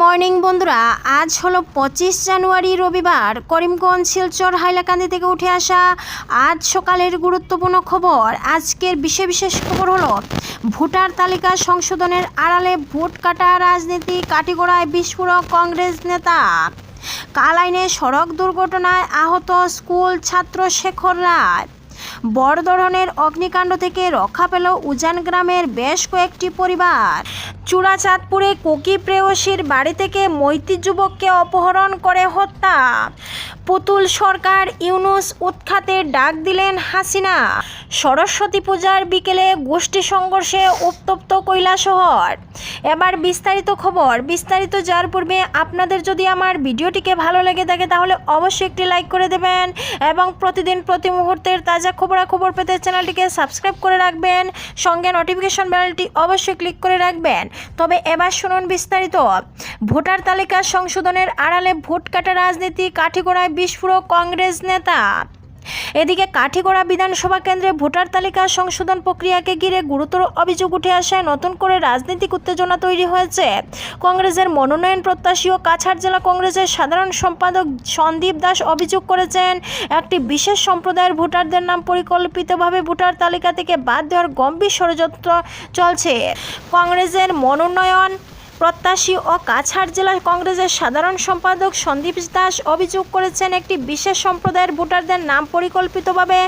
Morning বন্ধুরা, আজ হলো পঁচিশ জানুয়ারি রবিবার। করিমগঞ্জ, শিলচর, হাইলাকান্দি থেকে উঠে আসা আজ সকালের গুরুত্বপূর্ণ খবর। আজকের বিশেষ বিশেষ খবর হলো, ভোটার তালিকা সংশোধনের আড়ালে ভোট কাটা রাজনীতি কাটিগড়ায় বিস্ফোরক কংগ্রেস নেতা। কালাইনে সড়ক দুর্ঘটনায় আহত স্কুল ছাত্র শেখর রায়। বড় ধরনের অগ্নিকাণ্ড থেকে রক্ষা পেল উজান গ্রামের বেশ কয়েকটি পরিবার। চূড়াচাঁদপুরে কোকি প্রেয়সীর বাড়ি থেকে মৈত্রী যুবককে অপহরণ করে হত্যা। পুতুল সরকার ইউনুস উৎখাতের ডাক দিলেন হাসিনা। সরস্বতী পূজার বিকেলে গোষ্ঠী সংঘর্ষে উত্তপ্ত কৈলাসহর এবার বিস্তারিত খবর, বিস্তারিত যাওয়ার পূর্বে আপনাদের যদি আমার ভিডিওটিকে ভালো লেগে থাকে তাহলে অবশ্যই একটি লাইক করে দেবেন এবং প্রতিদিন প্রতি মুহূর্তের তাজা খবরাখবর পেতে চ্যানেলটিকে সাবস্ক্রাইব করে রাখবেন। সঙ্গে নোটিফিকেশন বেলটি অবশ্যই ক্লিক করে রাখবেন। তবে এবার শুনুন বিস্তারিত। ভোটার তালিকা সংশোধনের আড়ালে ভোট কাটা রাজনীতি কাঠিগোড়ায় বিস্ফোরক কংগ্রেস নেতা। এদিকে কাঠিগড়া বিধানসভা কেন্দ্রে ভোটার তালিকা সংশোধন প্রক্রিয়াকে ঘিরে গুরুতর অভিযোগ উঠে আসায় নতুন করে রাজনৈতিক উত্তেজনা তৈরি হয়েছে। কংগ্রেসের মনোনয়ন প্রত্যাশী ও কাছাড় জেলা কংগ্রেসের সাধারণ সম্পাদক সন্দীপ দাস অভিযোগ করেছেন, একটি বিশেষ সম্প্রদায়ের ভোটারদের নাম পরিকল্পিতভাবে ভোটার তালিকা থেকে বাদ দেওয়ার গম্ভীর ষড়যন্ত্র চলছে। কংগ্রেসের মনোনয়ন প্রত্যাশী ও কাছাড় জেলা কংগ্রেসের সাধারণ সম্পাদক সন্দীপ দাস অভিযোগ করেছেন, একটি বিশেষ সম্প্রদায়ের ভোটারদের নাম পরিকল্পিতভাবে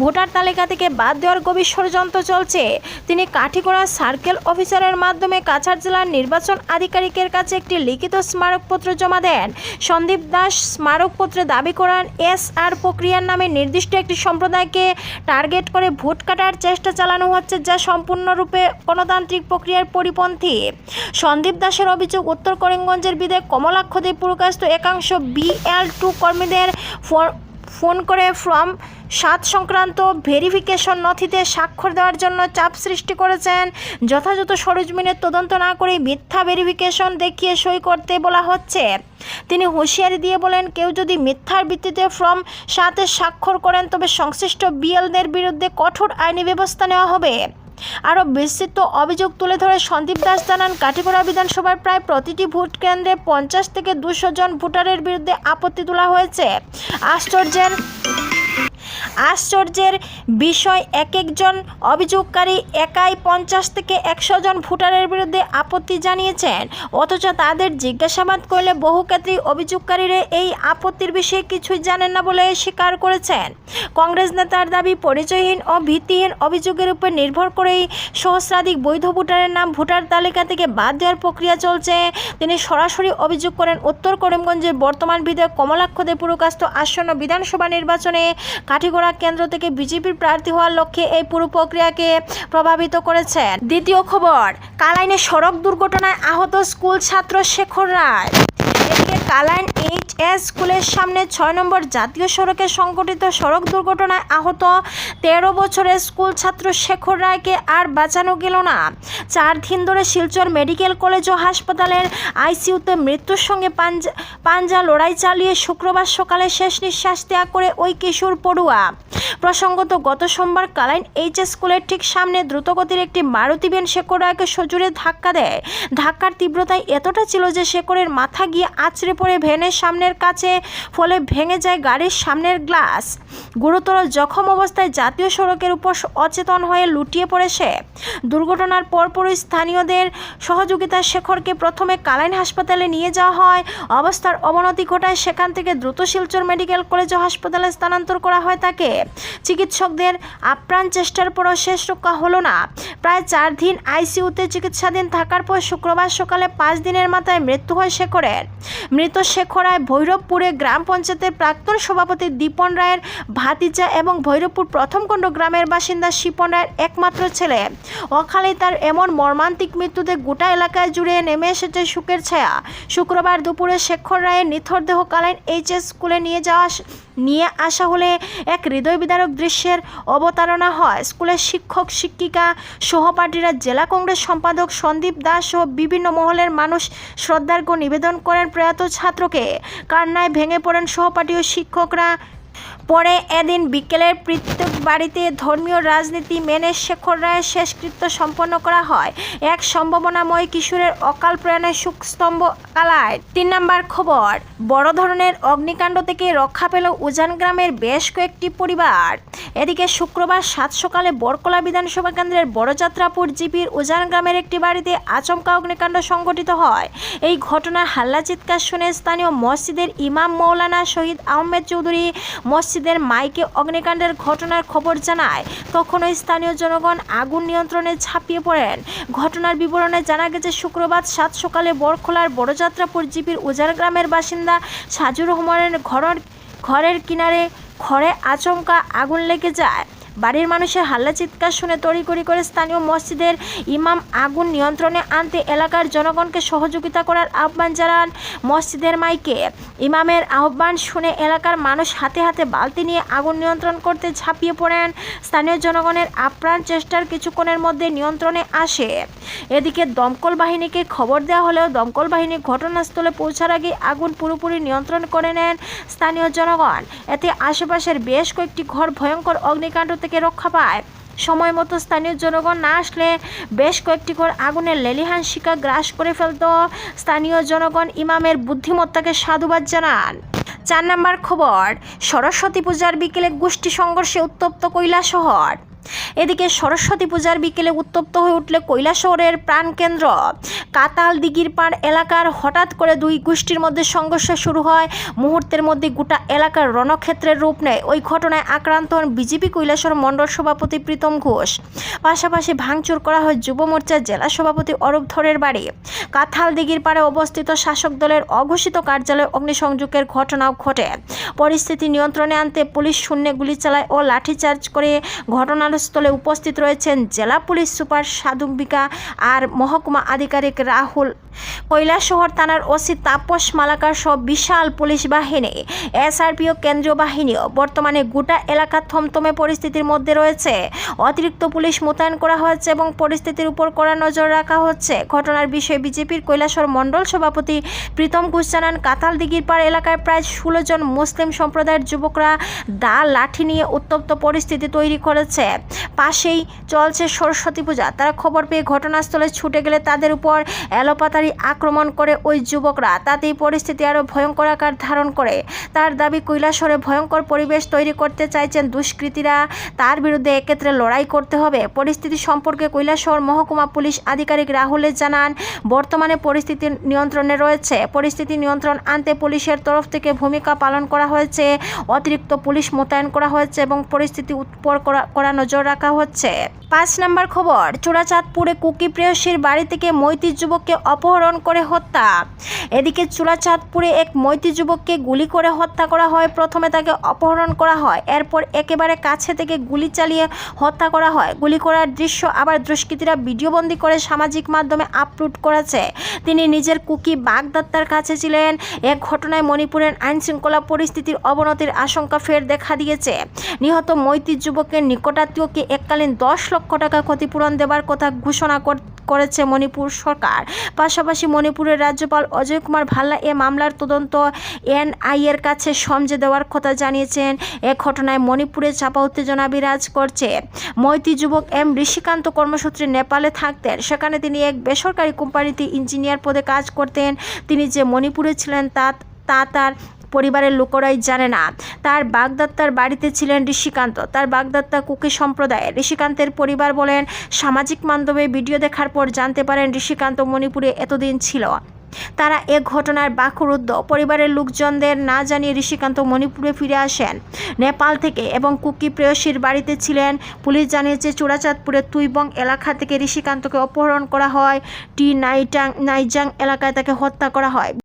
ভোটার তালিকা থেকে বাদ দেওয়ার গভীর ষড়যন্ত্র চলছে। তিনি কাঠিগড়া সার্কেল অফিসারের মাধ্যমে কাছাড় জেলার নির্বাচন আধিকারিকের কাছে একটি লিখিত স্মারকপত্র জমা দেন। সন্দীপ দাস স্মারকপত্রে দাবি করান এস আর প্রক্রিয়ার নামে নির্দিষ্ট একটি সম্প্রদায়কে টার্গেট করে ভোট কাটার চেষ্টা চালানো হচ্ছে, যা সম্পূর্ণরূপে গণতান্ত্রিক প্রক্রিয়ার পরিপন্থী। সন্দীপ দাসের অভিযোগ, উত্তর করিমগঞ্জের বিধায়ক কমলাক্ষদে পুরকাস্ত একাংশ বিএল টু কর্মীদের ফোন করে ফর্ম সাত সংক্রান্ত ভেরিফিকেশন নথিতে স্বাক্ষর দেওয়ার জন্য চাপ সৃষ্টি করেছেন। যথাযথ সরজমিনের তদন্ত না করে মিথ্যা ভেরিফিকেশন দেখিয়ে সই করতে বলা হচ্ছে। তিনি হুঁশিয়ারি দিয়ে বলেন, কেউ যদি মিথ্যার ভিত্তিতে ফর্ম সাতে স্বাক্ষর করেন, তবে সংশ্লিষ্ট বিএলদের বিরুদ্ধে কঠোর আইনি ব্যবস্থা নেওয়া হবে। আরও বিস্তৃত অভিযোগ তুলে ধরে সন্দীপ দাস জানান, কাঠিগড়া বিধানসভার প্রায় প্রতিটি ভোট কেন্দ্রে পঞ্চাশ থেকে দুশো জন ভোটারের বিরুদ্ধে আপত্তি তোলা হয়েছে। আশ্চর্যের আশ্চর্যের বিষয় এক একজন অভিযোগকারী একাই পঞ্চাশ থেকে একশো জন ভোটারের বিরুদ্ধে আপত্তি জানিয়েছেন। অথচ তাদের জিজ্ঞাসাবাদ করলে বহু ক্ষেত্রেই অভিযোগকারীরা এই আপত্তির বিষয়ে কিছুই জানেন না বলে স্বীকার করেছেন। কংগ্রেস নেতার দাবি, পরিচয়হীন ও ভিত্তিহীন অভিযোগের উপর নির্ভর করেই সহস্রাধিক বৈধ ভোটারের নাম ভোটার তালিকা থেকে বাদ দেওয়ার প্রক্রিয়া চলছে। তিনি সরাসরি অভিযোগ করেন, উত্তর করিমগঞ্জের বর্তমান বিধায়ক কমলাক্ষ দে পুরকাস্ত আসন্ন বিধানসভা নির্বাচনে কাঠিগড়া কেন্দ্র থেকে বিজেপির প্রার্থী হওয়ার লক্ষ্যে এই পুরো প্রক্রিয়াকে প্রভাবিত করেছেন দ্বিতীয় খবর, কালাইনে সড়ক দুর্ঘটনায় আহত স্কুল ছাত্র শেখর রায়। কালাইন এইচ এস স্কুলের সামনে ছয় নম্বর জাতীয় সড়কে সংঘটিত সড়ক দুর্ঘটনায় আহত তেরো বছরের স্কুল ছাত্র শেখর রায়কে আর বাঁচানো গেল না। চার দিন ধরে শিলচর মেডিকেল কলেজ ও হাসপাতালের আইসিইউতে মৃত্যুর সঙ্গে পাঞ্জা পাঞ্জা লড়াই চালিয়ে শুক্রবার সকালে শেষ নিঃশ্বাস ত্যাগ করে ওই কিশোর পড়ুয়া। প্রসঙ্গত, গত সোমবার কালাইন এইচ স্কুলের ঠিক সামনে দ্রুতগতির একটি মারুতি ভ্যান শেখর রায়কে সজোরে ধাক্কা দেয়। ধাক্কার তীব্রতায় এতটা ছিল যে শেখরের মাথা গিয়ে আছড়ে পড়ে ভ্যানের সামনের কাছে, ফলে ভেঙে যায় গাড়ির সামনের গ্লাস। গুরুতর জখম অবস্থায় জাতীয় সড়কের উপর অচেতন হয়ে লুটিয়ে পড়ে সে দুর্ঘটনার পরপরই স্থানীয়দের সহযোগিতায় শেখরকে প্রথমে কালাইন হাসপাতালে নিয়ে যাওয়া হয়। অবস্থার অবনতি ঘটায় সেখান থেকে দ্রুত শিলচর মেডিকেল কলেজ ও হাসপাতালে স্থানান্তর করা হয় তাকে। চিকিৎসকদের আপ্রাণ চেষ্টার পরও শেষ রক্ষা হলো না। প্রায় চার দিন আইসিইউতে চিকিৎসাধীন থাকার পর শুক্রবার সকালে পাঁচ দিনের মাথায় মৃত্যু হয় শেখরের। মৃত শেখর রায় ভৈরবপুরে গ্রাম পঞ্চায়েতের প্রাক্তন সভাপতি দীপন রায়ের ভাতিজা এবং ভৈরবপুর প্রথমখণ্ড গ্রামের বাসিন্দা শিপন রায়ের একমাত্র ছেলে। অকালে তার এমন মর্মান্তিক মৃত্যুতে গোটা এলাকায় জুড়ে নেমে এসেছে সুখের ছায়া। শুক্রবার দুপুরে শেখর রায়ের নিথর দেহ কালীন এইচএস স্কুলে নিয়ে যাওয়া নিয়ে আসা হলে এক হৃদয় বিদারক দৃশ্যের অবতারণা হয়। স্কুলের শিক্ষক, শিক্ষিকা, সহপাঠীরা, জেলা কংগ্রেস সম্পাদক সন্দীপ দাস ও বিভিন্ন মহলের মানুষ শ্রদ্ধার্ঘ্য নিবেদন করেন প্রয়াত ছাত্রকে। কান্নায় ভেঙে পড়েন সহপাঠী ও শিক্ষকরা। পরে এদিন বিকেলের পৃথক বাড়িতে ধর্মীয় রাজনীতি মেনে শেখর রায়ের শেষকৃত্য সম্পন্ন করা হয়। এক সম্ভাবনাময় কিশোরের অকাল প্রয়াণের সুখস্তম্ভ কালায়। তিন নম্বর খবর, বড় ধরনের অগ্নিকাণ্ড থেকে রক্ষা পেল উজান গ্রামের বেশ কয়েকটি পরিবার। এদিকে শুক্রবার সাত সকালে বরকলা বিধানসভা কেন্দ্রের বড়যাত্রাপুর জিপির উজান গ্রামের একটি বাড়িতে আচমকা অগ্নিকাণ্ড সংঘটিত হয়। এই ঘটনার হাল্লা চিৎকার শুনে স্থানীয় মসজিদের ইমাম মৌলানা শহীদ আহমেদ চৌধুরী মসজিদের মাইকে অগ্নিকাণ্ডের ঘটনার খবর জানায়। তখন ওই স্থানীয় জনগণ আগুন নিয়ন্ত্রণে ঝাঁপিয়ে পড়েন। ঘটনার বিবরণে জানা গেছে, শুক্রবার সাত সকালে বরখোলার বড়যাত্রা জিপির উজার গ্রামের বাসিন্দা সাজু রহমানের ঘর ঘরের কিনারে ঘরে আচমকা আগুন লেগে যায়। বাড়ির মানুষের হাল্লা চিৎকার শুনে তড়িঘড়ি করে স্থানীয় মসজিদের ইমাম আগুন নিয়ন্ত্রণে আনতে এলাকার জনগণকে সহযোগিতা করার আহ্বান জানান মসজিদের মাইকে। ইমামের আহ্বান শুনে এলাকার মানুষ হাতে হাতে বালতি নিয়ে আগুন নিয়ন্ত্রণ করতে ঝাঁপিয়ে পড়েন। স্থানীয় জনগণের আপ্রাণ চেষ্টার কিছুক্ষণের মধ্যে নিয়ন্ত্রণে আসে। এদিকে দমকল বাহিনীকে খবর দেওয়া হলেও দমকল বাহিনী ঘটনাস্থলে পৌঁছার আগে আগুন পুরোপুরি নিয়ন্ত্রণ করে নেন স্থানীয় জনগণ। এতে আশেপাশের বেশ কয়েকটি ঘর ভয়ঙ্কর অগ্নিকাণ্ড থেকে রক্ষা পায়। সময় মতো স্থানীয় জনগণ না আসলে বেশ কয়েকটি ঘর আগুনের লেলিহান শিকা গ্রাস করে ফেলত। স্থানীয় জনগণ ইমামের বুদ্ধিমত্তাকে সাধুবাদ জানান। চার নম্বর খবর, সরস্বতী পূজার বিকেলে গোষ্ঠী সংঘর্ষে উত্তপ্ত কৈলাসহর। এদিকে সরস্বতী পূজার বিকেলে উত্তপ্ত হয়ে উঠলে কৈলাসহরের প্রাণকেন্দ্র। কাতাল দিঘির পাড় এলাকার হঠাৎ করে দুই গোষ্ঠীর মধ্যে সংঘর্ষ শুরু হয়। মুহূর্তের মধ্যে গোটা এলাকার রণক্ষেত্রের রূপ নেয়। ওই ঘটনায় আক্রান্ত হন বিজেপি কৈলাসহর মণ্ডল সভাপতি প্রীতম ঘোষ। পাশাপাশি ভাঙচুর করা হয় যুব মোর্চার জেলা সভাপতি অরূপ ধরের বাড়ি। কাঁথাল দিঘির পাড়ে অবস্থিত শাসক দলের অঘোষিত কার্যালয়ে অগ্নিসংযোগের ঘটনাও ঘটে। পরিস্থিতি নিয়ন্ত্রণে আনতে পুলিশ শূন্যে গুলি চালায় ও লাঠিচার্জ করে ঘটনাস্থলে উপস্থিত রয়েছেন জেলা পুলিশ সুপার সাধুবিকা আর মহকুমা আধিকারিক রাহুল। কৈলাসহর থানার ওসি তাপস মালাকার সব বিশাল পুলিশ বাহিনী, এসআরপিও কেন্দ্রীয় বাহিনীও বর্তমানে গোটা এলাকা থমথমে পরিস্থিতির মধ্যে রয়েছে। অতিরিক্ত পুলিশ মোতায়েন করা হয়েছে এবং পরিস্থিতির উপর কড়া নজর রাখা হচ্ছে। ঘটনার বিষয়ে বিজেপির কৈলাসহর মণ্ডল সভাপতি প্রীতম ঘোষ জানান কাতাল দিঘির পাড় এলাকায় প্রায় ষোলো জন মুসলিম সম্প্রদায়ের যুবকরা দা লাঠি নিয়ে উত্তপ্ত পরিস্থিতি তৈরি করেছে। পাশেই চলছে সরস্বতী পূজা। তারা খবর পেয়ে ঘটনাস্থলে ছুটে গেলে তাদের উপর এলোপাতারি আক্রমণ করে ওই যুবকরা। তাতেই পরিস্থিতি আরও ভয়ঙ্কর আকার ধারণ করে। তার দাবি, কৈলাসরে ভয়ঙ্কর পরিবেশ তৈরি করতে চাইছেন দুষ্কৃতীরা। তার বিরুদ্ধে এক্ষেত্রে লড়াই করতে হবে। পরিস্থিতি সম্পর্কে কৈলাসহর মহকুমা পুলিশ আধিকারিক রাহুলের জানান, বর্তমানে পরিস্থিতি নিয়ন্ত্রণে রয়েছে। পরিস্থিতি নিয়ন্ত্রণ আনতে পুলিশের তরফ থেকে ভূমিকা পালন করা হয়েছে। অতিরিক্ত পুলিশ মোতায়েন করা হয়েছে এবং পরিস্থিতি উৎপর করা করা নজর রাখা হচ্ছে। পাঁচ নম্বর খবর চূড়াচাঁদপুরে কুকি প্রেয়সীর বাড়ি থেকে মৈতি যুবককে অপহরণ করে হত্যা। এদিকে চূড়াচাঁদপুরে এক মৈতি যুবককে গুলি করে হত্যা করা হয়, প্রথমে তাকে অপহরণ করা হয়, এরপর একেবারে কাছে থেকে গুলি চালিয়ে হত্যা করা হয়। গুলি করার দৃশ্য আবার দুষ্কৃতীরা ভিডিওবন্দি করে সামাজিক মাধ্যমে আপলোড করেছে। তিনি নিজের কুকি বাগদত্তার কাছে ছিলেন। এক ঘটনায় মণিপুরের আইনশৃঙ্খলা পরিস্থিতির অবনতির আশঙ্কা ফের দেখা দিয়েছে। নিহত মৈতি যুবকের নিকটাত্মীয়কে এককালীন দশ লক্ষ টাকা ক্ষতিপূরণ দেবার কথা ঘোষণা কর- করেছে মণিপুর সরকার। পাশাপাশি মণিপুরের রাজ্যপাল অজয় কুমার ভাল্লা এ মামলার তদন্ত এনআই এর কাছে সমঝে দেওয়ার কথা জানিয়েছেন। এ ঘটনায় মণিপুরে চাপা উত্তেজনা বিরাজ করছে। মৈতি যুবক এম ঋষিকান্ত কর্মসূত্রে নেপালে থাকতেন। সেখানে তিনি এক বেসরকারি কোম্পানিতে ইঞ্জিনিয়ার পদে কাজ করতেন। তিনি যে মণিপুরে ছিলেন তা তা তার পরিবারের লোকেরাই জানে না। তার বাগদত্তার বাড়িতে ছিলেন ঋষিকান্ত। তার বাগদত্তা কুকি সম্প্রদায়ের। ঋষিকান্তের পরিবার বলেন, সামাজিক মাধ্যমে ভিডিও দেখার পর জানতে পারেন ঋষিকান্ত মণিপুরে এতদিন ছিল। তারা এ ঘটনার বাকরুদ্ধ। পরিবারের লোকজনদের না জানিয়ে ঋষিকান্ত মণিপুরে ফিরে আসেন। নেপাল থেকে এবং কুকি প্রেয়সীর বাড়িতে ছিলেন। পুলিশ জানিয়েছে চূড়াচাঁদপুরের তুইবং এলাকা থেকে ঋষিকান্তকে অপহরণ করা হয়। টি নাইটাং নাইজাং এলাকায় তাকে হত্যা করা হয়।